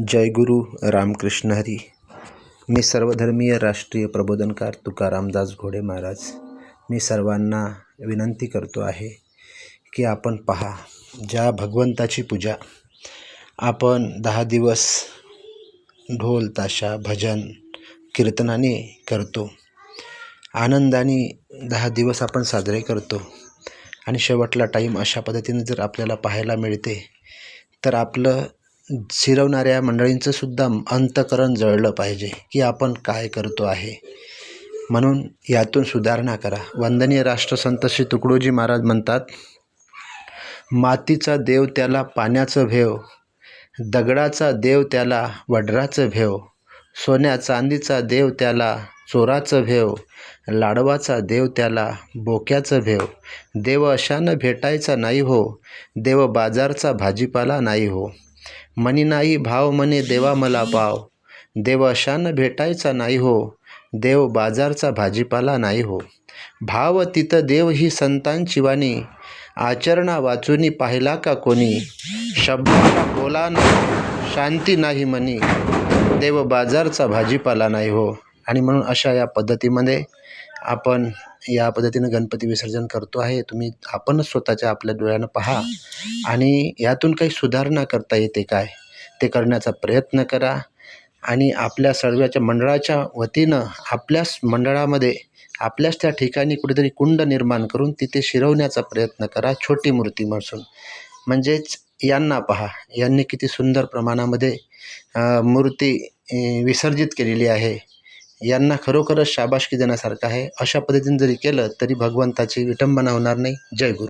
जय गुरु रामकृष्ण हरी. मी सर्वधर्मीय राष्ट्रीय प्रबोधनकार तुकारामदास घोडे महाराज. मी सर्वांना विनंती करतो आहे की आपण पहा ज्या भगवंताची पूजा आपण दहा दिवस ढोल ताशा भजन कीर्तनाने करतो. आनंदाने दहा दिवस आपण साजरे करतो. आणि शेवटला टाईम अशा पद्धतीने जर आपल्याला पाहायला मिळते तर आपलं शिरवणाऱ्या मंडळींचंसुद्धा अंतकरण जळलं पाहिजे की आपण काय करतो आहे. म्हणून यातून सुधारणा करा. वंदनीय राष्ट्रसंत श्री तुकडोजी महाराज म्हणतात मातीचा देव त्याला पाण्याचं भेव दगडाचा देव त्याला वड्राचं भेव सोन्या चांदीचा देव त्याला चोराचं भेव लाडवाचा देव त्याला बोक्याचं भेव देव अशानं भेटायचा नाही हो देव बाजारचा भाजीपाला नाही हो. मनी नाही भाव मने देवा मला पाव. देव अशानं भेटायचा नाही हो. देव बाजारचा भाजीपाला नाही हो. भाव तिथं देव ही संतांची वाणी. आचरणा वाचूनी पाहिला का कोणी? शब्दाला बोला ना. शांती नाही म्हणी देव बाजारचा भाजीपाला नाही हो. आणि म्हणून अशा या पद्धतीमध्ये आपण या पद्धतीनं गणपती विसर्जन करतो आहे. तुम्ही आपणच स्वतःच्या आपल्या डोळ्यानं पहा आणि यातून काही सुधारणा करता येते काय? ते करण्याचा प्रयत्न करा आणि आपल्या सर्वाच्या मंडळाच्या वतीनं आपल्याच मंडळामध्ये आपल्याच त्या ठिकाणी कुठेतरी कुंड निर्माण करून तिथे शिरवण्याचा प्रयत्न करा छोटी मूर्ती म्हणून. म्हणजेच यांना पहा. यांनी किती सुंदर प्रमाणामध्ये मूर्ती विसर्जित केलेली आहे. यांना खरोखरच शाबासकी देण्यासारखं आहे. अशा पद्धतीने जरी केलं तरी भगवंताची विटंबना होणार नाही. जय गुरु.